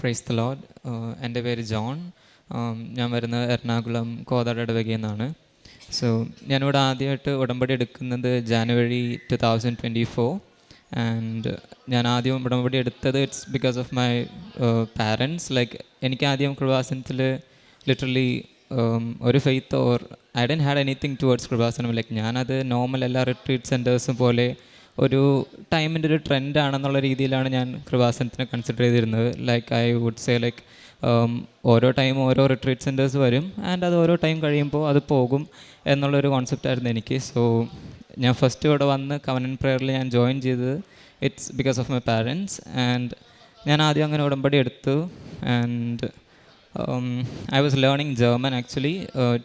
Praise the load എന്റെ പേര് John. Um, ഞാൻ വരുന്നത് എറണാകുളം കോതാട് ഇടവകയിൽ നിന്നാണ്. സോ ഞാനിവിടെ ആദ്യമായിട്ട് ഉടമ്പടി എടുക്കുന്നത് January two thousand twenty four and ഞാൻ ആദ്യം ഉടമ്പടി എടുത്തത് it's because of my parents like എനിക്ക് ആദ്യം കൃപാസനത്തിൽ ലിറ്ററലി ഒരു faith or I don't had anything towards Kripasanam. Like ഞാനത് നോർമൽ എല്ലാ റിട്രീറ്റ് സെന്റേഴ്സും പോലെ ഒരു ടൈമിന്റെ ഒരു ട്രെൻഡ് ആണെന്നുള്ള രീതിയിലാണ് ഞാൻ കൃപാസനത്തിനെ കൺസിഡർ ചെയ്തിരുന്നത്. Like I would say like ഓരോ ടൈം ഓരോ റിട്രീറ്റ് സെന്റേഴ്സ് വരും ആൻഡ് അത് ഓരോ ടൈം കഴിയുമ്പോൾ അത് പോകും എന്നുള്ളൊരു കോൺസെപ്റ്റ് ആയിരുന്നു എനിക്ക്. സോ ഞാൻ ഫസ്റ്റ് ഇവിടെ വന്ന് കവനൻ പ്രെയറിൽ ഞാൻ ജോയിൻ ചെയ്തത്. It's because of my parents and ഞാൻ ആദ്യം അങ്ങനെ ഉടമ്പടി എടുത്തു. And I was learning German actually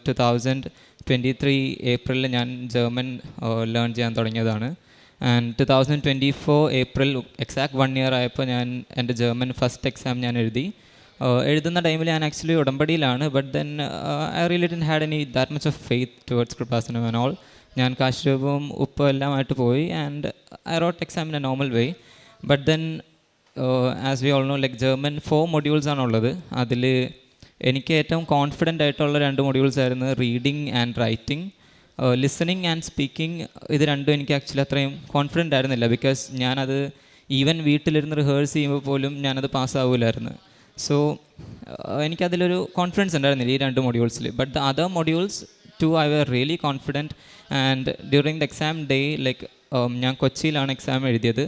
two thousand twenty three ഏപ്രിലിൽ ഞാൻ ജർമ്മൻ ലേൺ ചെയ്യാൻ തുടങ്ങിയതാണ്. And two thousand twenty four April exact one year ആയപ്പോൾ ഞാൻ എന്റെ ജർമ്മൻ ഫസ്റ്റ് എക്സാം ഞാൻ എഴുതി. Uh, എഴുതുന്ന ടൈമിൽ ഞാൻ actually ഉടമ്പടിയിലാണ് but then I really didn't had any that much of faith towards Kripasanam and all ഞാൻ കാശ്രൂപവും ഉപ്പും എല്ലാമായിട്ട് പോയി and I wrote exam in a normal way but then as we all know like German four modules ആണുള്ളത്. അതിൽ എനിക്ക് ഏറ്റവും confident ആയിട്ടുള്ള രണ്ട് മൊഡ്യൂൾസ് ആയിരുന്നു reading and writing listening and speaking ഇത് രണ്ടും എനിക്ക് ആക്ച്വലി അത്രയും കോൺഫിഡന്റ് ആയിരുന്നില്ല ബിക്കോസ് ഞാനത് ഈവൻ വീട്ടിലിരുന്ന് റിഹേഴ്സ് ചെയ്യുമ്പോൾ പോലും ഞാനത് പാസ്സാവില്ലായിരുന്നു സോ എനിക്കതിലൊരു കോൺഫിഡൻസ് ഉണ്ടായിരുന്നില്ല ഈ രണ്ട് മൊഡ്യൂൾസിൽ but the other modules too I were really confident and during the exam day like ഞാൻ കൊച്ചിയിലാണ് എക്സാം എഴുതിയത്.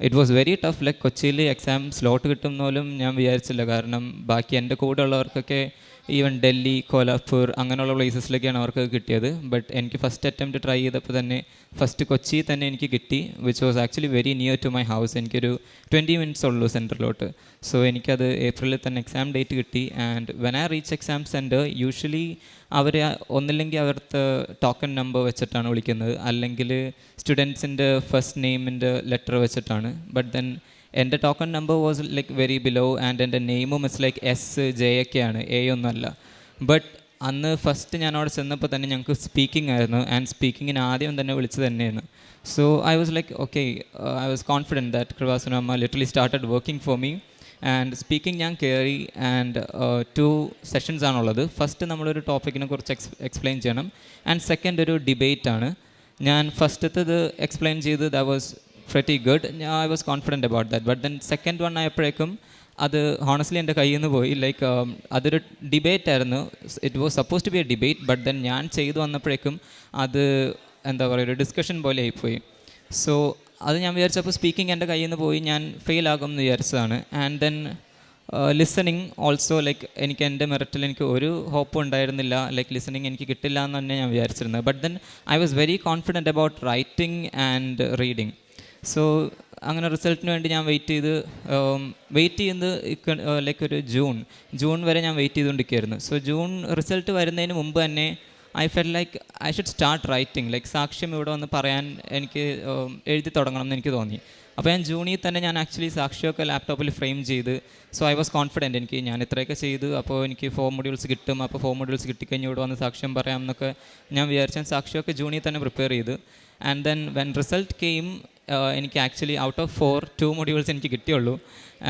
It was very tough like കൊച്ചിയിൽ എക്സാം സ്ലോട്ട് കിട്ടും ഞാൻ വിചാരിച്ചില്ല. കാരണം ബാക്കി എന്റെ കൂടെ ഉള്ളവർക്കൊക്കെ ഈവൻ ഡൽഹി കോലാപ്പൂർ അങ്ങനെയുള്ള പ്ലേസസിലൊക്കെയാണ് അവർക്ക് കിട്ടിയത്. ബട്ട് എനിക്ക് ഫസ്റ്റ് അറ്റംപ്റ്റ് ട്രൈ ചെയ്തപ്പോൾ തന്നെ ഫസ്റ്റ് കൊച്ചി തന്നെ എനിക്ക് കിട്ടി which was actually very near to my house എനിക്കൊരു ട്വന്റി മിനിറ്റ്സ് ഉള്ളൂ സെന്ററിലോട്ട് സോ എനിക്കത് ഏപ്രിലിൽ തന്നെ എക്സാം ഡേറ്റ് കിട്ടി. And when I reach exam centre usually അവർ ഒന്നില്ലെങ്കിൽ അവരുടെ ടോക്കൺ നമ്പർ വെച്ചിട്ടാണ് വിളിക്കുന്നത്. അല്ലെങ്കിൽ സ്റ്റുഡൻസിന്റെ ഫസ്റ്റ് നെയിമിന്റെ ലെറ്റർ വെച്ചിട്ടാണ്. ബട്ട് ദെൻ എന്റെ token number was like very below and എന്റെ നെയിമും ഇറ്റ്സ് ലൈക്ക് എസ് ജെ ഒക്കെ ആണ് എ ഒന്നുമല്ല. ബട്ട് അന്ന് ഫസ്റ്റ് ഞാൻ അവിടെ ചെന്നപ്പോൾ തന്നെ ഞങ്ങൾക്ക് സ്പീക്കിംഗ് ആയിരുന്നു. ആൻഡ് സ്പീക്കിങ്ങിന് ആദ്യം തന്നെ വിളിച്ചത് തന്നെയായിരുന്നു so I was like okay I was confident that Kripasana അമ്മ literally started working for me and speaking ഞാൻ കയറി ആൻഡ് ടു സെഷൻസ് ആണുള്ളത്. ഫസ്റ്റ് നമ്മളൊരു ടോപ്പിക്കിനെ കുറിച്ച് എക്സ് എക്സ്പ്ലെയിൻ ചെയ്യണം. ആൻഡ് സെക്കൻഡ് ഒരു ഡിബേറ്റ് ആണ്. ഞാൻ ഫസ്റ്റത്തേത് എക്സ്പ്ലെയിൻ ചെയ്ത് the was pretty good I was confident about that but then second one ആയപ്പോഴേക്കും അത് ഹോണസ്റ്റ്ലി എന്റെ കയ്യിൽ നിന്ന് പോയി ലൈക്ക് അതൊരു ഡിബേറ്റ് ആയിരുന്നു. It was suppose to be a debate but then ഞാൻ ചെയ്തു വന്നപ്പോഴേക്കും അത് എന്താ പറയുക ഒരു ഡിസ്കഷൻ പോലെ ആയിപ്പോയി. സോ അത് ഞാൻ വിചാരിച്ചപ്പോൾ സ്പീക്കിംഗ് എന്റെ കയ്യിൽ നിന്ന് പോയി ഞാൻ ഫെയിൽ ആകും എന്ന് വിചാരിച്ചതാണ്. And then listening also like എനിക്ക് എന്റെ മെറിറ്റിൽ എനിക്ക് ഒരു ഹോപ്പും ഉണ്ടായിരുന്നില്ല. ലൈക്ക് ലിസണിങ് എനിക്ക് കിട്ടില്ല എന്ന് തന്നെ ഞാൻ വിചാരിച്ചിരുന്നത്. But then I was very confident about writing and reading so അങ്ങനെ റിസൾട്ടിന് വേണ്ടി ഞാൻ വെയിറ്റ് ചെയ്ത് വെയിറ്റ് ചെയ്യുന്നത് ലൈക്ക് ഒരു ജൂൺ ജൂൺ വരെ ഞാൻ വെയിറ്റ് ചെയ്തുകൊണ്ടിരിക്കുകയായിരുന്നു. സോ ജൂൺ റിസൾട്ട് വരുന്നതിന് മുമ്പ് തന്നെ I fell like I should start writing like സാക്ഷ്യം ഇവിടെ വന്ന് പറയാൻ എനിക്ക് എഴുതി തുടങ്ങണം എന്ന് എനിക്ക് തോന്നി. അപ്പോൾ ഞാൻ ജൂണിൽ തന്നെ ഞാൻ ആക്ച്വലി സാക്ഷിയൊക്കെ ലാപ്ടോപ്പിൽ ഫ്രെയിം ചെയ്ത് സോ ഐ വാസ് കോൺഫിഡന്റ് എനിക്ക് ഞാൻ ഇത്രയൊക്കെ ചെയ്തു. അപ്പോൾ എനിക്ക് ഫോർ മൊഡ്യൂൾസ് കിട്ടും. അപ്പോൾ ഫോർ മൊഡ്യൂൾസ് കിട്ടിക്കഴിഞ്ഞ് ഇവിടെ വന്ന് സാക്ഷ്യം പറയാം എന്നൊക്കെ ഞാൻ വിചാരിച്ചാൽ സാക്ഷിയൊക്കെ ജൂണിൽ തന്നെ പ്രിപ്പയർ ചെയ്തു. And then when result came എനിക്ക് actually out of four two modules എനിക്ക് കിട്ടിയുള്ളൂ.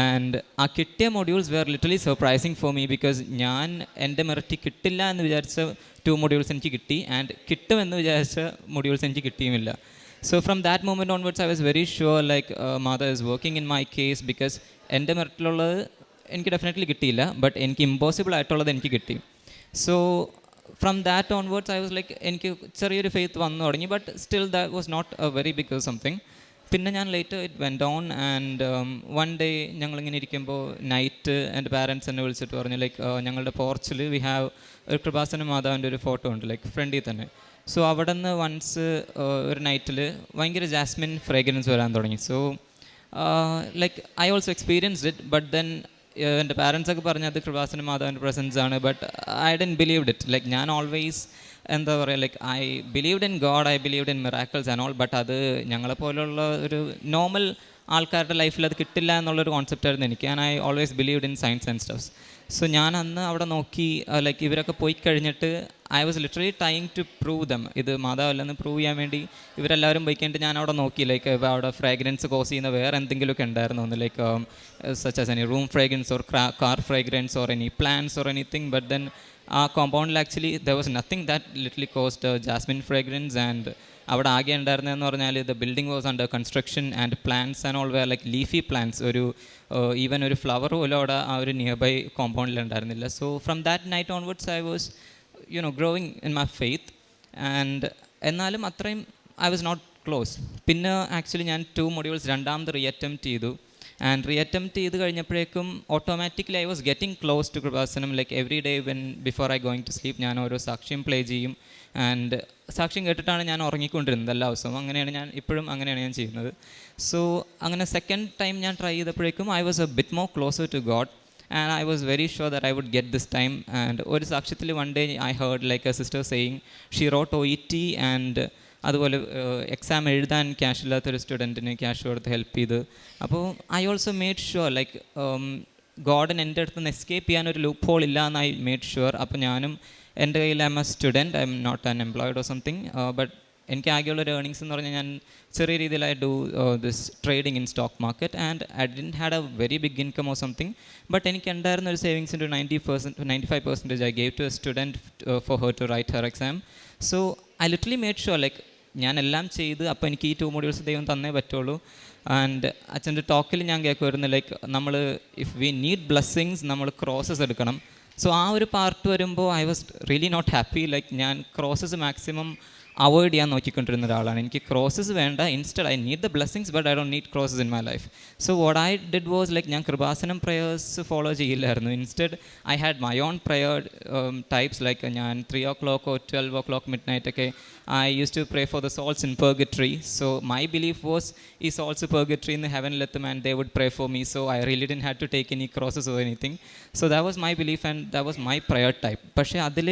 ആൻഡ് ആ കിട്ടിയ modules were literally surprising for me because ഞാൻ എന്റെ മെറിറ്റ് കിട്ടില്ല എന്ന് വിചാരിച്ച ടു മൊഡ്യൂൾസ് എനിക്ക് കിട്ടി. ആൻഡ് കിട്ടുമെന്ന് വിചാരിച്ച മൊഡ്യൂൾസ് എനിക്ക് കിട്ടിയുമില്ല. So from that moment onwards I was very sure like mother is working in my case because എന്റെ മെറിറ്റിലുള്ളത് എനിക്ക് ഡെഫിനറ്റ്ലി കിട്ടിയില്ല. ബട്ട് എനിക്ക് ഇമ്പോസിബിൾ ആയിട്ടുള്ളത് എനിക്ക് കിട്ടി. So from that onwards I was like എനിക്ക് ചെറിയൊരു ഫെയ്ത്ത് വന്നു തുടങ്ങി. But still that was not a very big something പിന്നെ ഞാൻ late it went on and one day ഞങ്ങളിങ്ങനെ ഇരിക്കുമ്പോൾ നൈറ്റ് എന്റെ പാരൻസ് എന്നെ വിളിച്ചിട്ട് പറഞ്ഞു ലൈക്ക് ഞങ്ങളുടെ പോർച്ചിൽ വി ഹാവ് ഒരു കൃപാസന മാതാവിന്റെ ഒരു ഫോട്ടോ ഉണ്ട് ലൈക്ക് ഫ്രണ്ടിൽ തന്നെ. സോ അവിടെ നിന്ന് വൺസ് ഒരു നൈറ്റിൽ ഭയങ്കര ജാസ്മിൻ ഫ്രേഗ്രൻസ് വരാൻ തുടങ്ങി. So like I also experienced it but then എന്റെ പാരൻസൊക്കെ പറഞ്ഞത് കൃപാസന മാതാവിന്റെ പ്രസൻസ് ആണ് but I don't believed it like ഞാൻ ഓൾവേസ് എന്താ പറയുക like I believed in God I believed in miracles and all but അത് ഞങ്ങളെപ്പോലുള്ള ഒരു നോർമൽ ആൾക്കാരുടെ ലൈഫിൽ അത് കിട്ടില്ല എന്നുള്ളൊരു കോൺസെപ്റ്റായിരുന്നു എനിക്ക്. And I always believed in science and stuffs so ഞാൻ അന്ന് അവിടെ നോക്കി ലൈക്ക് ഇവരൊക്കെ പോയി കഴിഞ്ഞിട്ട് I was literally time to prove them ഇത് മാതാവല്ലെന്ന് പ്രൂവ് ചെയ്യാൻ വേണ്ടി ഇവരെല്ലാവരും പോയി കഴിഞ്ഞിട്ട് ഞാൻ അവിടെ നോക്കി ലൈക്ക് അവിടെ ഫ്രാഗ്രൻസ് കോസ് ചെയ്യുന്ന വേറെ എന്തെങ്കിലുമൊക്കെ ഉണ്ടായിരുന്നു ഒന്ന് like such as any room fragrance or car fragrance or any plans or anything but then ആ കോമ്പൗണ്ടിൽ actually there was nothing that literally cause jasmine fragrance and അവിടെ ആകെ ഉണ്ടായിരുന്നതെന്ന് പറഞ്ഞാൽ the building was under construction and plants and all were like leafy plants ഒരു even ഒരു flower പോലും അവിടെ ആ ഒരു നിയർ ബൈ കോമ്പൗണ്ടിൽ ഉണ്ടായിരുന്നില്ല. So from that night onwards I was you know growing in my faith and എന്നാലും അത്രയും ഐ വാസ് നോട്ട് ക്ലോസ് പിന്നെ ആക്ച്വലി ഞാൻ ടു മൊഡ്യൂൾസ് രണ്ടാമത് റീ അറ്റംപ്റ്റ് ചെയ്തു. ആൻഡ് റീ അറ്റംപ്റ്റ് ചെയ്ത് കഴിഞ്ഞപ്പോഴേക്കും automatically I was getting close to Krupasanam like every day when before I going to sleep ഞാൻ ഓരോ സാക്ഷ്യം പ്ലേ ചെയ്യും. ആൻഡ് സാക്ഷ്യം കേട്ടിട്ടാണ് ഞാൻ ഉറങ്ങിക്കൊണ്ടിരുന്നത് എല്ലാ ദിവസവും. അങ്ങനെയാണ് ഞാൻ ഇപ്പോഴും അങ്ങനെയാണ് ഞാൻ ചെയ്യുന്നത്. സോ അങ്ങനെ സെക്കൻഡ് ടൈം ഞാൻ try ചെയ്തപ്പോഴേക്കും I was a bit more closer to God and I was very sure that I would get this time and ഒരു സാക്ഷ്യത്തിൽ one day I heard like a sister saying she wrote O E T and അതുപോലെ exam എഴുതാൻ cash ഇല്ലാത്തൊരു സ്റ്റുഡന്റിന് cash കൊടുത്ത് help ചെയ്ത്. അപ്പോൾ I also made sure like Goddard എന്റെ അടുത്ത് നിന്ന് എസ്കേപ്പ് ചെയ്യാൻ ഒരു ലൂപ്പ് ഹോൾ ഇല്ല എന്ന് ഐ മേഡ് ഷുവർ അപ്പോൾ ഞാനും എന്റെ കയ്യിൽ I'm a student I'm not an employed or something but എനിക്ക് ആകെയുള്ള ഒരു ഏർണിങ്സ് എന്ന് പറഞ്ഞാൽ ഞാൻ ചെറിയ രീതിയിൽ I do this trading in stock market and I didn't had a very big income or something but എനിക്ക് ഉണ്ടായിരുന്ന ഒരു സേവിങ്സിന്റെ ninety percent ninety five percentage I gave to a student for her to write her exam so I literally made sure like ഞാൻ എല്ലാം ചെയ്ത് അപ്പോൾ എനിക്ക് ഈ to modules ദൈവം തന്നേ പറ്റുള്ളൂ. ആൻഡ് അച്ഛന്റെ ടോക്കിൽ ഞാൻ കേൾക്കുമായിരുന്നു ലൈക്ക് നമ്മൾ ഇഫ് വി നീഡ് ബ്ലെസ്സിങ്സ് നമ്മൾ ക്രോസസ് എടുക്കണം. സോ ആ ഒരു പാർട്ട് വരുമ്പോൾ I was really not happy like ഞാൻ ക്രോസസ് മാക്സിമം അവോയ്ഡ് ചെയ്യാൻ നോക്കിക്കൊണ്ടിരുന്ന ഒരാളാണ്. എനിക്ക് ക്രോസസ് വേണ്ട. Instead I need the blessings but I don't need crosses in my life so what I did was like ഞാൻ Kripasanam prayers follow ചെയ്യില്ലായിരുന്നു. Instead I had my own prayer types like ഞാൻ three o'clock twelve o'clock midnight ഒക്കെ I use to pray for the souls in purgatory so my belief was ഈ souls purgatory ഇന്ന് ഹെവനിലെത്തും and they would pray for me so I really didn't had to take any crosses or anything so that was my belief and that was my prayer type പക്ഷേ അതിൽ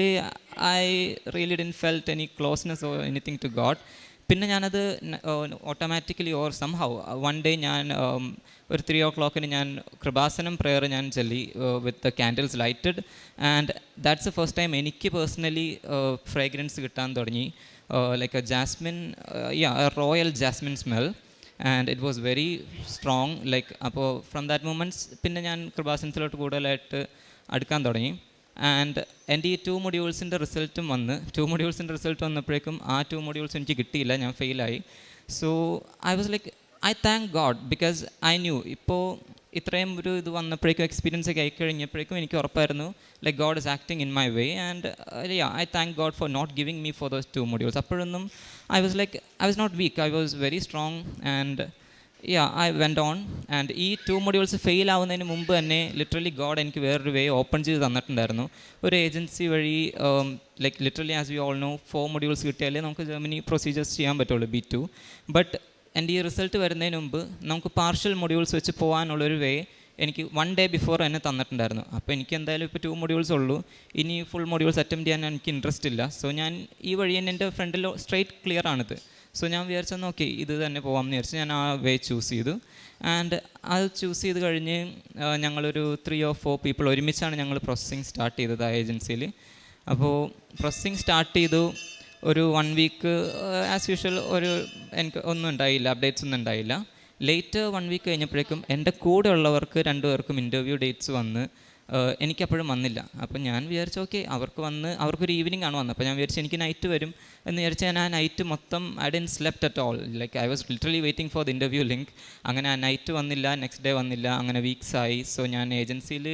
I really didn't felt any closeness or anything to God പിന്നെ ഞാനത് automatically or somehow one day ഞാൻ ഒരു three ഓ ക്ലോക്കിന് ഞാൻ Kripasanam prayer ഞാൻ ചൊല്ലി with candles lighted and that's a first time എനിക്ക് പേഴ്സണലി ഫ്രേഗ്രൻസ് കിട്ടാൻ തുടങ്ങി. Like a jasmine royal jasmine smell and it was very strong like അപ്പോൾ ഫ്രം ദാറ്റ് മൂമെന്റ്സ് പിന്നെ ഞാൻ കൃപാസനത്തിലോട്ട് കൂടുതലായിട്ട് അടുക്കാൻ തുടങ്ങി. ആൻഡ് എന്റെ ഈ ടു മൊഡ്യൂൾസിന്റെ റിസൾട്ടും വന്ന് ടു മൊഡ്യൂൾസിന്റെ റിസൾട്ട് വന്നപ്പോഴേക്കും ആ ടു മൊഡ്യൂൾസ് എനിക്ക് കിട്ടിയില്ല ഞാൻ ഫെയിലായി so I was like I thank God because I knew ഇപ്പോൾ ഇത്രയും ഒരു ഇത് വന്നപ്പോഴേക്കും എക്സ്പീരിയൻസ് ഒക്കെ ആയിക്കഴിഞ്ഞപ്പോഴേക്കും എനിക്ക് ഉറപ്പായിരുന്നു like God is acting in my way and I thank God for not giving me for those two modules അപ്പോഴൊന്നും I was like I was not weak I was very strong and yeah I went on and ഈ two modules fail ആവുന്നതിന് മുമ്പ് തന്നെ literally God എനിക്ക് വേറൊരു വേ open ചെയ്ത് തന്നിട്ടുണ്ടായിരുന്നു. ഒരു ഏജൻസി വഴി like literally as we all know four modules കിട്ടിയാലേ നമുക്ക് ജർമ്മനി പ്രൊസീജിയേഴ്സ് ചെയ്യാൻ പറ്റുള്ളൂ ബി ടു ബട്ട് എന്റെ ഈ റിസൾട്ട് വരുന്നതിന് മുമ്പ് നമുക്ക് പാർഷ്യൽ മൊഡ്യൂൾസ് വെച്ച് പോകാനുള്ളൊരു വേ എനിക്ക് വൺ ഡേ ബിഫോർ എന്നെ തന്നിട്ടുണ്ടായിരുന്നു. അപ്പോൾ എനിക്ക് എന്തായാലും ഇപ്പോൾ ടു മൊഡ്യൂൾസ് ഉള്ളൂ. ഇനി ഫുൾ മൊഡ്യൂൾസ് അറ്റംപ്റ്റ് ചെയ്യാൻ എനിക്ക് ഇൻട്രസ്റ്റ് ഇല്ല. സോ ഞാൻ ഈ വഴി തന്നെ എന്റെ ഫ്രണ്ടിൽ സ്ട്രെയിറ്റ് ക്ലിയർ ആണിത്. സോ ഞാൻ വിചാരിച്ചെന്ന് ഓക്കെ ഇത് തന്നെ പോകാമെന്ന് വിചാരിച്ച്. ഞാൻ ആ വേ ചൂസ് ചെയ്തു. ആൻഡ് അത് ചൂസ് ചെയ്ത് കഴിഞ്ഞ് ഞങ്ങളൊരു ത്രീ ഓർ ഫോർ പീപ്പിൾ ഒരുമിച്ചാണ് ഞങ്ങൾ പ്രോസസ്സിങ് സ്റ്റാർട്ട് ചെയ്തത് ആ ഏജൻസിയിൽ അപ്പോൾ പ്രോസസ്സിങ് സ്റ്റാർട്ട് ചെയ്തു. ഒരു വൺ വീക്ക് ആസ് യൂഷ്വൽ ഒരു എനിക്ക് ഒന്നും ഉണ്ടായില്ല അപ്ഡേറ്റ്സ് ഒന്നും ഉണ്ടായില്ല. ലേറ്റ് വൺ വീക്ക് കഴിഞ്ഞപ്പോഴേക്കും എന്റെ കൂടെ ഉള്ളവർക്ക് രണ്ടുപേർക്കും ഇന്റർവ്യൂ ഡേറ്റ്സ് വന്ന് എനിക്കപ്പോഴും വന്നില്ല. അപ്പം ഞാൻ വിചാരിച്ചു ഓക്കെ അവർക്ക് വന്ന് അവർക്കൊരു ഈവനിങ് ആണ് വന്നത്. അപ്പോൾ ഞാൻ വിചാരിച്ചു എനിക്ക് നൈറ്റ് വരും. എന്ന് വിചാരിച്ച് ഞാൻ ആ നൈറ്റ് മൊത്തം I didn't slept at all like I was literally waiting for the interview link അങ്ങനെ ആ നൈറ്റ് വന്നില്ല നെക്സ്റ്റ് ഡേ വന്നില്ല അങ്ങനെ വീക്സ് ആയി. സോ ഞാൻ ഏജൻസിയിൽ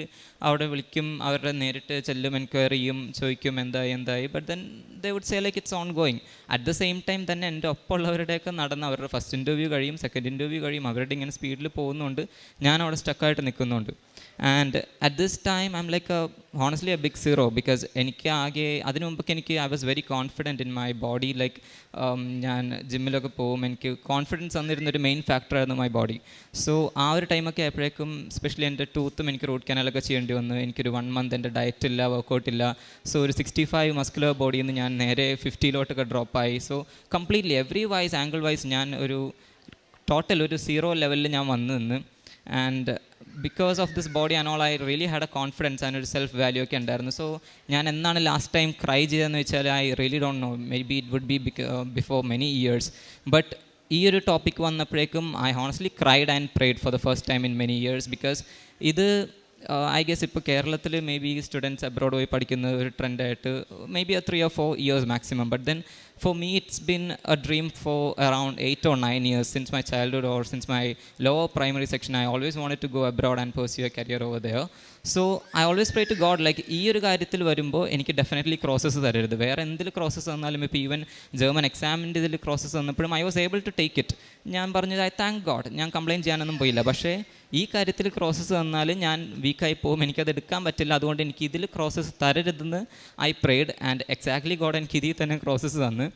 അവിടെ വിളിക്കും അവരുടെ നേരിട്ട് ചെല്ലും എൻക്വയറി ചെയ്യും ചോദിക്കും എന്തായി എന്തായി. But then they would say like it's ongoing at the same time തന്നെ എന്റെ ഒപ്പമുള്ളവരുടെയൊക്കെ നടന്ന് അവരുടെ ഫസ്റ്റ് ഇന്റർവ്യൂ കഴിയും സെക്കൻഡ് ഇന്റർവ്യൂ കഴിയും അവരുടെ ഇങ്ങനെ സ്പീഡിൽ പോകുന്നുണ്ട്. ഞാൻ അവിടെ സ്റ്റക്കായിട്ട് നിൽക്കുന്നുണ്ട്. And at this time I'm like a honestly a big zero because എനിക്ക് ആകെ അതിനു മുമ്പൊക്കെ എനിക്ക് I was very confident in my body like ഞാൻ ജിമ്മിലൊക്കെ പോകും. എനിക്ക് കോൺഫിഡൻസ് തന്നിരുന്ന ഒരു മെയിൻ ഫാക്ടറായിരുന്നു മൈ ബോഡി സോ ആ ഒരു ടൈമൊക്കെ ആയപ്പോഴേക്കും സ്പെഷ്യലി എന്റെ ടൂത്തും എനിക്ക് റൂട്ട് കനാലൊക്കെ ചെയ്യേണ്ടി വന്നു. എനിക്കൊരു വൺ മന്ത് എന്റെ ഡയറ്റ് ഇല്ല വർക്കൗട്ട് ഇല്ല. സോ ഒരു സിക്സ്റ്റി ഫൈവ് മസ്കുലർ ബോഡിയിൽ നിന്ന് ഞാൻ നേരെ ഫിഫ്റ്റിയിലോട്ടൊക്കെ ഡ്രോപ്പായി so completely every wise angle wise ഞാൻ ഒരു ടോട്ടൽ ഒരു സീറോ ലെവലിൽ ഞാൻ വന്നു നിന്ന്. And because of this body and all I really had a confidence and ഒരു സെൽഫ് വാല്യൂ ഒക്കെ ഉണ്ടായിരുന്നു. സോ ഞാൻ എന്നാണ് ലാസ്റ്റ് ടൈം ക്രൈ ചെയ്തതെന്ന് വെച്ചാൽ I really don't know maybe it would be before many years but ഈ ഒരു topic വന്നപ്പോഴേക്കും I honestly cried and prayed for the first time in many years because ഇത് ഐ ഗെസ് ഇപ്പോൾ കേരളത്തിൽ maybe students abroad പോയി പഠിക്കുന്ന ഒരു ട്രെൻഡായിട്ട് maybe three or four years maximum but then for me it's been a dream for around eight or nine years since my childhood or since my lower primary section I always wanted to go abroad and pursue a career over there so I always pray to God like ഈ ഒരു കാര്യത്തിൽ വരുമ്പോൾ എനിക്ക് definitely crosses തരരുത്. വേറെ എന്തിൽ crosses തന്നാലും ഇപ്പോൾ even German എക്സാമിന്റെ ഇതിൽ crosses തന്നപ്പോഴും I was able to take it ഞാൻ പറഞ്ഞത് ഐ താങ്ക് ഗോഡ് ഞാൻ കംപ്ലയിന്റ് ചെയ്യാനൊന്നും പോയില്ല. പക്ഷേ ഈ കാര്യത്തിൽ ക്രോസസ് തന്നാൽ ഞാൻ വീക്കായി പോകും. എനിക്കത് എടുക്കാൻ പറ്റില്ല. അതുകൊണ്ട് എനിക്ക് ഇതിൽ crosses തരരുതെന്ന് I prayed and exactly God എനിക്ക് ഇതിൽ തന്നെ ക്രോസസ് തന്ന്.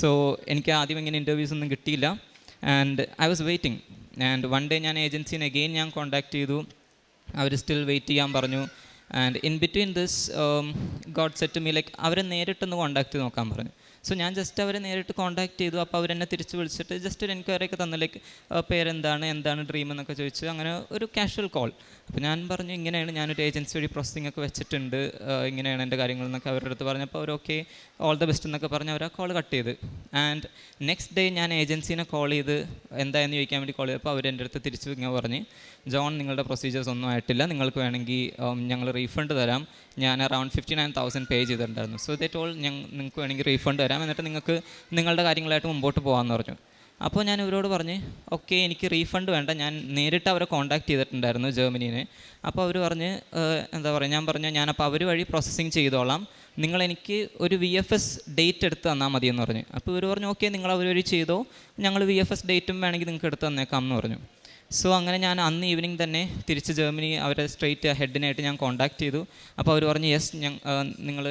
സോ എനിക്ക് ആദ്യം ഇങ്ങനെ ഇന്റർവ്യൂസ് ഒന്നും കിട്ടിയില്ല. And I was waiting and one day ഞാൻ ഏജൻസീനെ അഗെയിൻ ഞാൻ കോൺടാക്ട് ചെയ്തു. അവർ സ്റ്റിൽ വെയിറ്റ് ചെയ്യാൻ പറഞ്ഞു. And in between this God set me like അവരെ നേരിട്ടൊന്ന് കോൺടാക്ട് ചെയ്ത് നോക്കാൻ പറഞ്ഞു. സോ ഞാൻ ജസ്റ്റ് അവരെ നേരിട്ട് കോൺടാക്ട് ചെയ്തു. അപ്പോൾ അവരെന്നെ തിരിച്ച് വിളിച്ചിട്ട് ജസ്റ്റ് ഒരു എൻക്വയറി ഒക്കെ തന്നു. ലൈക്ക് പേരെന്താണ്? എന്താണ് ഡ്രീം എന്നൊക്കെ ചോദിച്ചു. അങ്ങനെ ഒരു കാഷ്വൽ കോൾ അപ്പോൾ ഞാൻ പറഞ്ഞു ഇങ്ങനെയാണ് ഞാനൊരു ഏജൻസി വഴി പ്രോസസ്സിംഗ് ഒക്കെ വെച്ചിട്ടുണ്ട്. ഇങ്ങനെയാണ് എന്റെ കാര്യങ്ങൾ എന്നൊക്കെ അവരുടെ അടുത്ത് പറഞ്ഞപ്പോൾ അവർ ഓക്കെ ഓൾ ദ ബെസ്റ്റ് എന്നൊക്കെ പറഞ്ഞ് അവർ ആ കോൾ കട്ട് ചെയ്ത്. ആൻഡ് നെക്സ്റ്റ് ഡേ ഞാൻ ഏജൻസീനെ കോൾ ചെയ്ത് എന്തായെന്ന് ചോദിക്കാൻ വേണ്ടി കോൾ ചെയ്തപ്പോൾ അവർ എന്റെ അടുത്ത് തിരിച്ച് ഇങ്ങനെ പറഞ്ഞ് ജോൺ നിങ്ങളുടെ പ്രൊസീജിയേഴ്സ് ഒന്നും ആയിട്ടില്ല. നിങ്ങൾക്ക് വേണമെങ്കിൽ ഞങ്ങൾ റീഫണ്ട് തരാം. ഞാൻ around fifty nine thousand pay ചെയ്തിട്ടുണ്ടായിരുന്നു സോ ദോൾ ഞങ്ങൾ നിങ്ങൾക്ക് വേണമെങ്കിൽ റീഫണ്ട് തരാം. എന്നിട്ട് നിങ്ങൾക്ക് നിങ്ങളുടെ കാര്യങ്ങളായിട്ട് മുമ്പോട്ട് പോകാമെന്ന് പറഞ്ഞു. അപ്പോൾ ഞാൻ ഇവരോട് പറഞ്ഞ് ഓക്കെ എനിക്ക് റീഫണ്ട് വേണ്ട. ഞാൻ നേരിട്ട് അവരെ കോൺടാക്ട് ചെയ്തിട്ടുണ്ടായിരുന്നു ജർമ്മനീനെ. അപ്പോൾ അവർ പറഞ്ഞ് എന്താ പറയുക ഞാൻ പറഞ്ഞു ഞാനപ്പോൾ അവർ വഴി പ്രോസസ്സിങ് ചെയ്തോളാം. നിങ്ങൾ എനിക്ക് ഒരു വി എഫ് എസ് ഡേറ്റ് എടുത്ത് തന്നാൽ മതി എന്ന് പറഞ്ഞു. അപ്പോൾ ഇവർ പറഞ്ഞു ഓക്കെ നിങ്ങൾ അവർ വഴി ചെയ്തോ. ഞങ്ങൾ വി എഫ് എസ് ഡേറ്റും വേണമെങ്കിൽ നിങ്ങൾക്ക് എടുത്ത് തന്നേക്കാം എന്ന് പറഞ്ഞു. സോ അങ്ങനെ ഞാൻ അന്ന് ഈവനിങ് തന്നെ തിരിച്ച് ജർമ്മനി അവരെ സ്ട്രേറ്റ് ഹെഡിനായിട്ട് ഞാൻ കോൺടാക്ട് ചെയ്തു. അപ്പോൾ അവർ പറഞ്ഞു യെസ് നിങ്ങൾ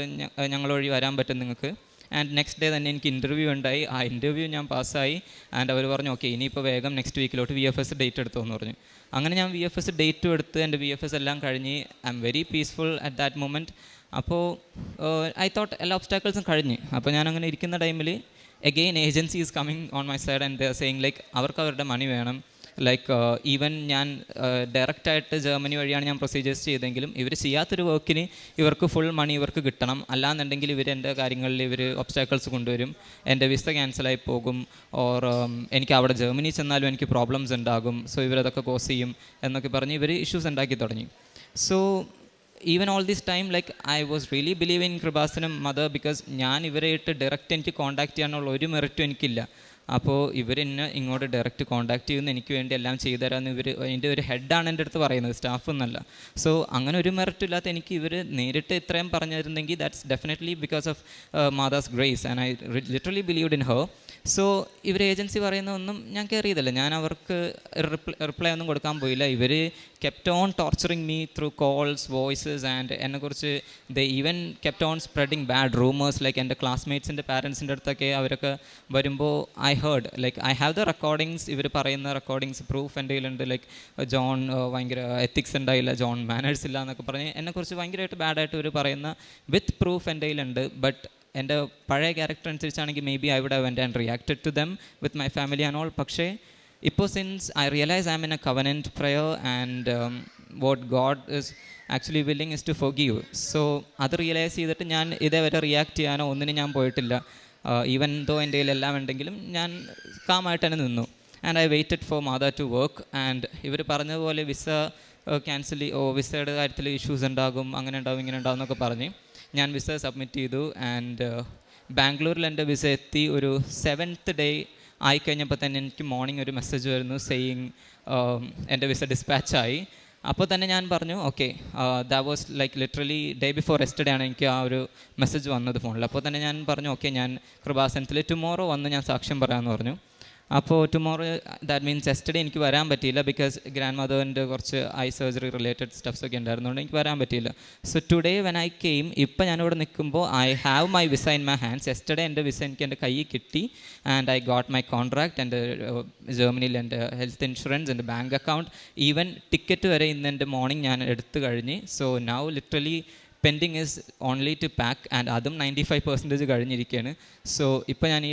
ഞങ്ങൾ വഴി വരാൻ പറ്റും നിങ്ങൾക്ക്. ആൻഡ് നെക്സ്റ്റ് ഡേ തന്നെ എനിക്ക് ഇന്റർവ്യൂ ഉണ്ടായി. ആ ഇന്റർവ്യൂ ഞാൻ പാസ്സായി ആൻഡ് അവർ പറഞ്ഞു ഓക്കെ ഇനിയിപ്പോൾ വേഗം നെക്സ്റ്റ് വീക്കിലോട്ട് വി എഫ് എസ് ഡേറ്റ് എടുത്തു എന്ന് പറഞ്ഞു. അങ്ങനെ ഞാൻ വി എഫ് എസ് ഡേറ്റും എടുത്ത് എന്റെ വി എഫ് എസ് എല്ലാം കഴിഞ്ഞ് I'm very peaceful at that moment അപ്പോൾ ഐ തോട്ട് എല്ലാ ഒബ്സ്റ്റാക്കിൾസും കഴിഞ്ഞ്. അപ്പോൾ ഞാൻ അങ്ങനെ ഇരിക്കുന്ന ടൈമിൽ again agency is coming on my side and saying like അവർക്ക് അവരുടെ മണി വേണം. ലൈക്ക് ഈവൻ ഞാൻ ഡയറക്റ്റായിട്ട് ജർമ്മനി വഴിയാണ് ഞാൻ പ്രൊസീജിയേഴ്സ് ചെയ്തെങ്കിലും ഇവർ ചെയ്യാത്തൊരു വർക്കിന് ഇവർക്ക് ഫുൾ മണി ഇവർക്ക് കിട്ടണം. അല്ലാന്നുണ്ടെങ്കിൽ ഇവർ എന്റെ കാര്യങ്ങളിൽ ഇവർ ഒബ്സ്റ്റാക്കിൾസ് കൊണ്ടുവരും. എന്റെ വിസ ക്യാൻസലായി പോകും. ഓർ എനിക്ക് അവിടെ ജർമ്മനി ചെന്നാലും എനിക്ക് പ്രോബ്ലംസ് ഉണ്ടാകും. സോ ഇവരതൊക്കെ കോസ് ചെയ്യും എന്നൊക്കെ പറഞ്ഞ് ഇവർ ഇഷ്യൂസ് ഉണ്ടാക്കി തുടങ്ങി. So even all this time like I was really believe in Krupasanam mother because ഞാൻ ഇവരെയിട്ട് ഡയറക്റ്റ് എനിക്ക് കോൺടാക്ട് ചെയ്യാനുള്ള ഒരു മെറിറ്റും എനിക്കില്ല. അപ്പോൾ ഇവരെന്നെ ഇങ്ങോട്ട് ഡയറക്റ്റ് കോൺടാക്ട് ചെയ്യുന്ന. എനിക്ക് വേണ്ടി എല്ലാം ചെയ്തു തരാമെന്ന് ഇവർ എന്റെ ഒരു ഹെഡാണ് എന്റെ അടുത്ത് പറയുന്നത് സ്റ്റാഫ് എന്നല്ല. സോ അങ്ങനെ ഒരു മെറിറ്റ് ഇല്ലാത്ത എനിക്ക് ഇവർ നേരിട്ട് ഇത്രയും പറഞ്ഞിരുന്നെങ്കിൽ that's definitely because of Mathas grace and I literally believed in her so ഇവർ ഏജൻസി പറയുന്ന ഒന്നും ഞാൻ കയറിയതല്ല ഞാൻ അവർക്ക് റിപ്ലൈ ഒന്നും കൊടുക്കാൻ പോയില്ല. ഇവർ kept on torturing me through calls voices and എന്നെക്കുറിച്ച് they even kept on spreading bad rumours like എന്റെ ക്ലാസ്മേറ്റ്സിന്റെ പാരൻസിന്റെ അടുത്തൊക്കെ അവരൊക്കെ വരുമ്പോൾ I heard like I have the recordings ഇവർ പറയുന്ന റെക്കോർഡിങ്സ് പ്രൂഫ് എന്റെ കയ്യിലുണ്ട് ലൈക്ക് ജോൺ ഭയങ്കര എത്തിക്സ് ഉണ്ടായില്ല ജോൺ മാനേഴ്സ് ഇല്ല എന്നൊക്കെ പറഞ്ഞ് എന്നെക്കുറിച്ച് ഭയങ്കരമായിട്ട് ബാഡായിട്ട് ഇവർ പറയുന്ന വിത്ത് പ്രൂഫ് എന്റെ കയ്യിലുണ്ട് ബട്ട് എന്റെ പഴയ ക്യാരക്ടർ അനുസരിച്ചാണെങ്കിൽ maybe I would have എന്റെ and reacted to them with my family and all പക്ഷേ ഇപ്പോൾ since I realise I'm in a covenant prayer and what God is actually willing is to forgive so അത് realise ചെയ്തിട്ട് ഞാൻ ഇതേവരെ react ചെയ്യാനോ ഒന്നിനും ഞാൻ പോയിട്ടില്ല. ഈവൻ ദോ എന്റെ എല്ലാം ഉണ്ടെങ്കിലും ഞാൻ കാമായിട്ട് തന്നെ നിന്നു. And I waited for Mata to work and ഇവർ പറഞ്ഞതുപോലെ വിസ ക്യാൻസൽ ഓ വിസയുടെ കാര്യത്തിൽ ഇഷ്യൂസ് ഉണ്ടാകും അങ്ങനെ ഉണ്ടാകും ഇങ്ങനെ ഉണ്ടാകും എന്നൊക്കെ പറഞ്ഞ് ഞാൻ വിസ സബ്മിറ്റ് ചെയ്തു. ആൻഡ് ബാംഗ്ലൂരിൽ എന്റെ വിസ എത്തി ഒരു സെവൻത്ത് ഡേ ആയിക്കഴിഞ്ഞപ്പോൾ തന്നെ എനിക്ക് മോർണിംഗ് ഒരു മെസ്സേജ് വരുന്നു സെയിങ് എന്റെ വിസ ഡിസ്പാച്ചായി അപ്പോൾ തന്നെ ഞാൻ പറഞ്ഞു ഓക്കെ ദാ was like literally day before yesterday ആണ് എനിക്ക് ആ ഒരു മെസ്സേജ് വന്നത് ഫോണിൽ അപ്പോൾ തന്നെ ഞാൻ പറഞ്ഞു ഓക്കെ ഞാൻ കൃപാസനത്തിൽ ടുമോറോ വന്ന് ഞാൻ സാക്ഷ്യം പറയാമെന്ന് പറഞ്ഞു. അപ്പോൾ ടുമോറോ ദാറ്റ് മീൻസ് എസ്റ്റഡേ എനിക്ക് വരാൻ പറ്റിയില്ല ബിക്കോസ് ഗ്രാൻഡ് മദറിന്റെ കുറച്ച് ഐ സർജറി റിലേറ്റഡ് സ്റ്റഫ്സ് ഒക്കെ ഉണ്ടായിരുന്നുകൊണ്ട് എനിക്ക് വരാൻ പറ്റിയില്ല. So today when I came ഇപ്പം ഞാനിവിടെ നിൽക്കുമ്പോൾ I have my visa in my hands yesterday എന്റെ വിസ എനിക്ക് എന്റെ കയ്യിൽ കിട്ടി and I got my contract എന്റെ ജർമ്മനിയിൽ എന്റെ ഹെൽത്ത് ഇൻഷുറൻസ് എന്റെ ബാങ്ക് അക്കൗണ്ട് ഈവൻ ടിക്കറ്റ് വരെ ഇന്ന് എന്റെ മോർണിംഗ് ഞാൻ എടുത്തു കഴിഞ്ഞ്. So now literally pending is only to pack and അതും നയന്റി ഫൈവ് പെർസെന്റേജ് കഴിഞ്ഞിരിക്കുകയാണ്. സോ ഇപ്പോൾ ഞാൻ ഈ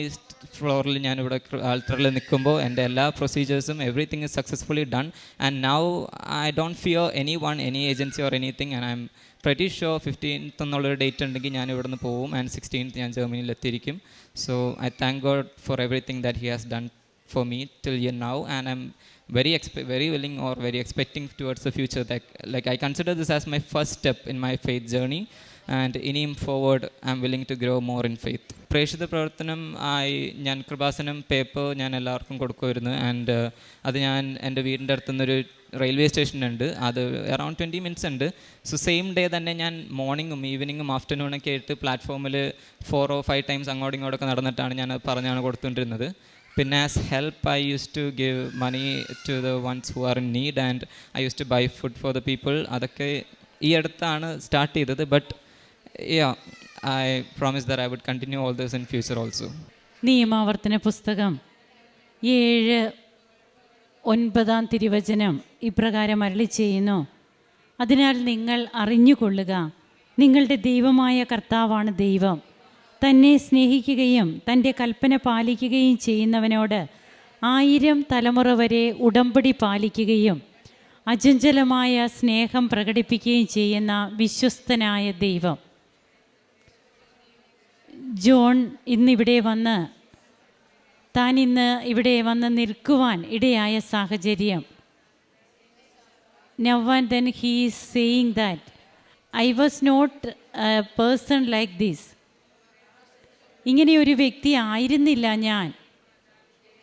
ഫ്ലോറിൽ ഞാനിവിടെ ആൾട്ടറിൽ നിൽക്കുമ്പോൾ എന്റെ എല്ലാ പ്രൊസീജിയേഴ്സും everything is successfully done and now I don't fear anyone any agency or anything and I'm pretty sure fifteenth എന്നുള്ളൊരു ഡേറ്റ് ഉണ്ടെങ്കിൽ ഞാൻ ഇവിടെ നിന്ന് പോവും. ആൻഡ് സിക്സ്റ്റീൻത്ത് ഞാൻ ജർമ്മനിയിൽ എത്തിയിരിക്കും. So I thank God for everything that he has done for me till here now. And i'm very expe- very willing or very expecting towards the future that like I consider this as my first step in my faith journey. And ഇനിയും forward I'm willing to grow more in faith പ്രേക്ഷിത പ്രവർത്തനം ആയി ഞാൻ Kripasanam paper ഞാൻ എല്ലാവർക്കും കൊടുക്കുമായിരുന്നു. And അത് ഞാൻ എന്റെ വീടിന്റെ അടുത്തുനിന്നൊരു റെയിൽവേ സ്റ്റേഷനുണ്ട് അത് അറൗണ്ട് ട്വന്റി മിനിറ്റ്സ് ഉണ്ട്. സോ സെയിം ഡേ തന്നെ ഞാൻ മോർണിംഗും ഈവനിങ്ങും ആഫ്റ്റർനൂണൊക്കെ ആയിട്ട് പ്ലാറ്റ്ഫോമിൽ ഫോറോ ഫൈവ് ടൈംസ് അങ്ങോട്ടും ഇങ്ങോട്ടൊക്കെ നടന്നിട്ടാണ് ഞാൻ പറഞ്ഞാണ് കൊടുത്തുകൊണ്ടിരുന്നത്. പിന്നെ as help I use to give money to the ones who are in need and I use to buy food for the people അതൊക്കെ ഈ അടുത്താണ് സ്റ്റാർട്ട് ചെയ്തത്. But yeah I promise that I would continue all this in future also നിയമാവർത്തന പുസ്തകം ഏഴ് ഒൻപതാം തിരുവചനം ഇപ്രകാരം അരളി ചെയ്യുന്നു. അതിനാൽ നിങ്ങൾ അറിഞ്ഞുകൊള്ളുക നിങ്ങളുടെ ദൈവമായ കർത്താവാണ് ദൈവം. തന്നെ സ്നേഹിക്കുകയും തന്റെ കൽപ്പന പാലിക്കുകയും ചെയ്യുന്നവനോട് ആയിരം തലമുറ വരെ ഉടമ്പടി പാലിക്കുകയും അചഞ്ചലമായ സ്നേഹം പ്രകടിപ്പിക്കുകയും ചെയ്യുന്ന വിശ്വസ്തനായ ദൈവം. ജോൺ ഇന്നിവിടെ വന്ന് താൻ ഇന്ന് ഇവിടെ വന്ന് നിൽക്കുവാൻ ഇടയായ സാഹചര്യം. Now and then he is saying that I was not a person like these ഇങ്ങനെ ഒരു വ്യക്തി ആയിരുന്നില്ല ഞാൻ.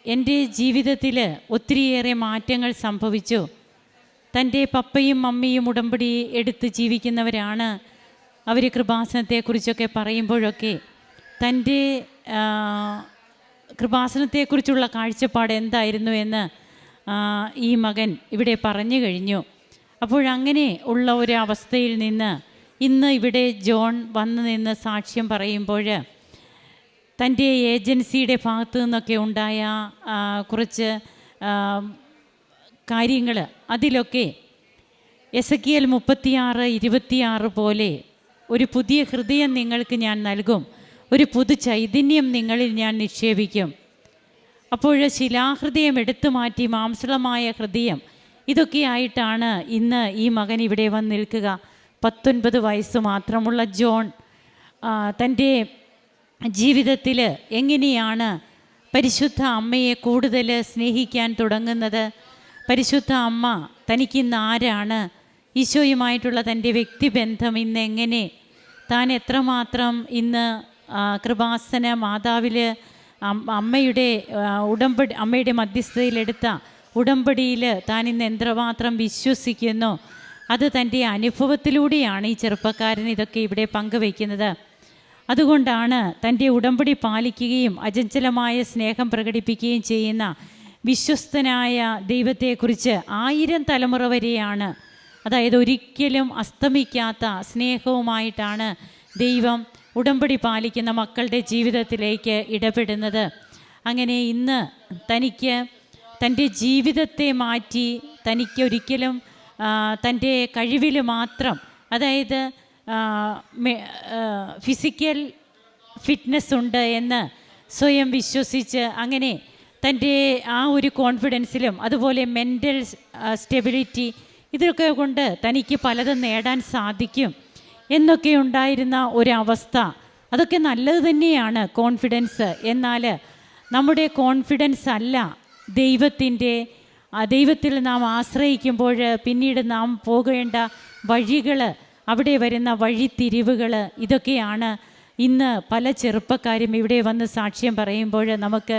എന്റെ ജീവിതത്തിൽ ഒത്തിരിയേറെ മാറ്റങ്ങൾ സംഭവിച്ചു. തന്റെ പപ്പയും മമ്മിയും ഉടമ്പടി എടുത്ത് ജീവിക്കുന്നവരാണ് അവർ കൃപാസനത്തെക്കുറിച്ചൊക്കെ പറയുമ്പോഴൊക്കെ തന്റെ കൃപാസനത്തെക്കുറിച്ചുള്ള കാഴ്ചപ്പാട് എന്തായിരുന്നു എന്ന് ഈ മകൻ ഇവിടെ പറഞ്ഞു കഴിഞ്ഞു. അപ്പോഴങ്ങനെ ഉള്ള ഒരു അവസ്ഥയിൽ നിന്ന് ഇന്ന് ഇവിടെ ജോൺ വന്നു നിന്ന് സാക്ഷ്യം പറയുമ്പോൾ തന്റെ ഏജൻസിയുടെ ഭാഗത്തു നിന്നൊക്കെ ഉണ്ടായ കുറച്ച് കാര്യങ്ങൾ അതിലൊക്കെ എസ് കെ എൽ മുപ്പത്തിയാറ് ഇരുപത്തിയാറ് പോലെ ഒരു പുതിയ ഹൃദയം നിങ്ങൾക്ക് ഞാൻ നൽകും. ഒരു പുതു ചൈതന്യം നിങ്ങളിൽ ഞാൻ നിക്ഷേപിക്കും. അപ്പോൾ ശിലാഹൃദയം എടുത്തു മാറ്റി മാംസളമായ ഹൃദയം. ഇതൊക്കെയായിട്ടാണ് ഇന്ന് ഈ മകൻ ഇവിടെ വന്ന് നിൽക്കുക. പത്തൊൻപത് വയസ്സ് മാത്രമുള്ള ജോൺ തന്റെ ജീവിതത്തിൽ എങ്ങനെയാണ് പരിശുദ്ധ അമ്മയെ കൂടുതൽ സ്നേഹിക്കാൻ തുടങ്ങുന്നത്? പരിശുദ്ധ അമ്മ തനിക്കിന്ന് ആരാണ്? ഈശോയുമായിട്ടുള്ള തന്റെ വ്യക്തിബന്ധം ഇന്ന് എങ്ങനെ? താൻ എത്രമാത്രം ഇന്ന് കൃപാസന മാതാവിൽ അമ്മയുടെ ഉടമ്പടി അമ്മയുടെ മധ്യസ്ഥതയിലെടുത്ത ഉടമ്പടിയിൽ താൻ ഇന്ന് എന്ത്രമാത്രം വിശ്വസിക്കുന്നു. അത് തന്റെ അനുഭവത്തിലൂടെയാണ് ഈ ചെറുപ്പക്കാരൻ ഇതൊക്കെ ഇവിടെ പങ്കുവയ്ക്കുന്നത്. അതുകൊണ്ടാണ് തന്റെ ഉടമ്പടി പാലിക്കുകയും അചഞ്ചലമായ സ്നേഹം പ്രകടിപ്പിക്കുകയും ചെയ്യുന്ന വിശ്വസ്തനായ ദൈവത്തെക്കുറിച്ച് ആയിരം തലമുറ വരെയാണ് അതായത് ഒരിക്കലും അസ്തമിക്കാത്ത സ്നേഹവുമായിട്ടാണ് ദൈവം ഉടമ്പടി പാലിക്കുന്ന മക്കളുടെ ജീവിതത്തിലേക്ക് ഇടപെടുന്നത്. അങ്ങനെ ഇന്ന് തനിക്ക് തന്റെ ജീവിതത്തെ മാറ്റി തനിക്ക് ഒരിക്കലും തന്റെ കഴിവിൽ മാത്രം അതായത് ഫിസിക്കൽ ഫിറ്റ്നസ് ഉണ്ട് എന്ന് സ്വയം വിശ്വസിച്ച് അങ്ങനെ തന്റെ ആ ഒരു കോൺഫിഡൻസിലും അതുപോലെ മെന്റൽ സ്റ്റെബിലിറ്റി ഇതൊക്കെ കൊണ്ട് തനിക്ക് പലതും നേടാൻ സാധിക്കും. എന്നൊക്കെ ഉണ്ടായിരുന്ന ഒരവസ്ഥ. അതൊക്കെ നല്ലത് തന്നെയാണ് കോൺഫിഡൻസ്. എന്നാൽ നമ്മുടെ കോൺഫിഡൻസ് അല്ല ദൈവത്തിന്റെ ദൈവത്തിൽ നാം ആശ്രയിക്കുമ്പോൾ പിന്നീട് നാം പോകേണ്ട വഴികൾ അവിടെ വരുന്ന വഴിത്തിരിവുകൾ ഇതൊക്കെയാണ്. ഇന്ന് പല ചെറുപ്പക്കാരും ഇവിടെ വന്ന് സാക്ഷ്യം പറയുമ്പോൾ നമുക്ക്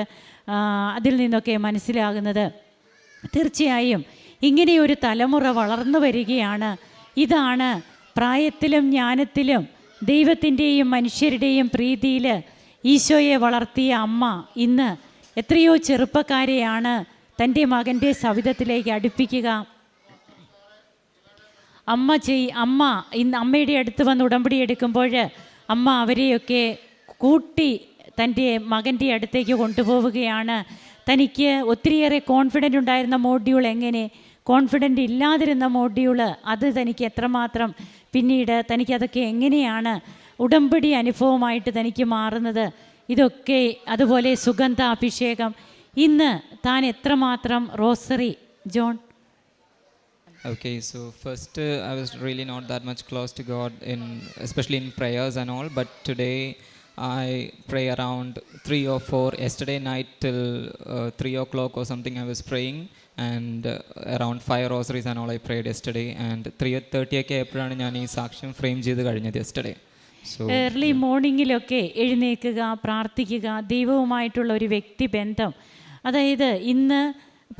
അതിൽ നിന്നൊക്കെ മനസ്സിലാകുന്നത്. തീർച്ചയായും ഇങ്ങനെ ഒരു തലമുറ വളർന്നു വരികയാണ്. ഇതാണ് പ്രായത്തിലും ജ്ഞാനത്തിലും ദൈവത്തിന്റെയും മനുഷ്യരുടെയും പ്രീതിയിൽ ഈശോയെ വളർത്തിയ അമ്മ ഇന്ന് എത്രയോ ചെറുപ്പക്കാരെയാണ് തന്റെ മകന്റെ സവിധത്തിലേക്ക് അടുപ്പിക്കുക. അമ്മ ചെയ് അമ്മ ഇന്ന് അമ്മയുടെ അടുത്ത് വന്ന് ഉടമ്പടി എടുക്കുമ്പോൾ അമ്മ അവരെയൊക്കെ കൂട്ടി തന്റെ മകന്റെ അടുത്തേക്ക് കൊണ്ടുപോവുകയാണ്. തനിക്ക് ഒത്തിരിയേറെ കോൺഫിഡന്റ് ഉണ്ടായിരുന്ന മോഡ്യൂൾ എങ്ങനെ? കോൺഫിഡന്റ് ഇല്ലാതിരുന്ന മോഡ്യൂൾ അത് തനിക്ക് എത്രമാത്രം പിന്നീട് തനിക്കതൊക്കെ എങ്ങനെയാണ് ഉടമ്പടി അനുഭവമായിട്ട് തനിക്ക് മാറുന്നത് ഇതൊക്കെ അതുപോലെ സുഗന്ധ അഭിഷേകം ഇന്ന് താൻ എത്രമാത്രം rosary John Okay, so first uh, I was really not that much close to God in especially in prayers and all, but today I pray around three or four. Yesterday night till uh, three o'clock or something I was praying, and around five rosaries and all I prayed prayed and three thirty ഒക്കെ ആയപ്പോഴാണ് ഞാൻ ഈ സാക്ഷ്യം frame ചെയ്ത് കഴിഞ്ഞത് yesterday so early മോർണിംഗിലൊക്കെ എഴുന്നേൽക്കുക പ്രാർത്ഥിക്കുക ദൈവവുമായിട്ടുള്ള ഒരു വ്യക്തി ബന്ധം. അതായത് ഇന്ന്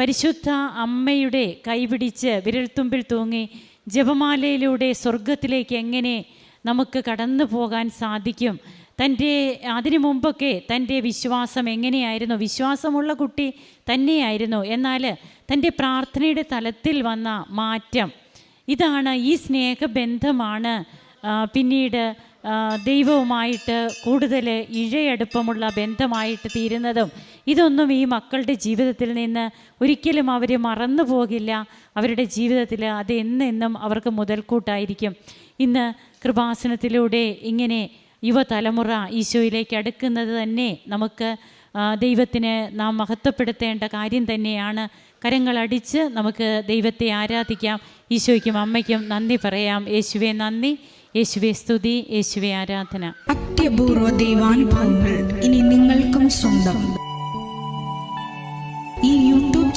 പരിശുദ്ധ അമ്മയുടെ കൈപിടിച്ച് വിരൽത്തുമ്പിൽ തൂങ്ങി ജപമാലയിലൂടെ സ്വർഗത്തിലേക്ക് എങ്ങനെ നമുക്ക് കടന്നു പോകാൻ സാധിക്കും? തന്റെ അതിനു മുമ്പൊക്കെ തന്റെ വിശ്വാസം എങ്ങനെയായിരുന്നു? വിശ്വാസമുള്ള കുട്ടി തന്നെയായിരുന്നു. എന്നാൽ തന്റെ പ്രാർത്ഥനയുടെ തലത്തിൽ വന്ന മാറ്റം. ഇതാണ് ഈ സ്നേഹബന്ധമാണ് പിന്നീട് ദൈവവുമായിട്ട് കൂടുതൽ ഇഴയടുപ്പമുള്ള ബന്ധമായിട്ട് തീരുന്നതും. ഇതൊന്നും ഈ മക്കളുടെ ജീവിതത്തിൽ നിന്ന് ഒരിക്കലും അവർ മറന്നു പോകില്ല. അവരുടെ ജീവിതത്തിൽ അത് എന്നെന്നും അവർക്ക് മുതൽക്കൂട്ടായിരിക്കും. ഇന്ന് കൃപാസനത്തിലൂടെ ഇങ്ങനെ യുവതലമുറ ഈശോയിലേക്ക് അടുക്കുന്നത് തന്നെ നമുക്ക് ദൈവത്തിന് നാം മഹത്വപ്പെടുത്തേണ്ട കാര്യം തന്നെയാണ്. കരങ്ങളടിച്ച് നമുക്ക് ദൈവത്തെ ആരാധിക്കാം. ഈശോയ്ക്കും അമ്മയ്ക്കും നന്ദി പറയാം. യേശുവെ നന്ദി. യേശുവെ സ്തുതി. യേശുവെ ആരാധന. അത്യപൂർവ ദൈവാനുഭവങ്ങൾ ഇനി നിങ്ങൾക്കും സ്വന്തം. ഈ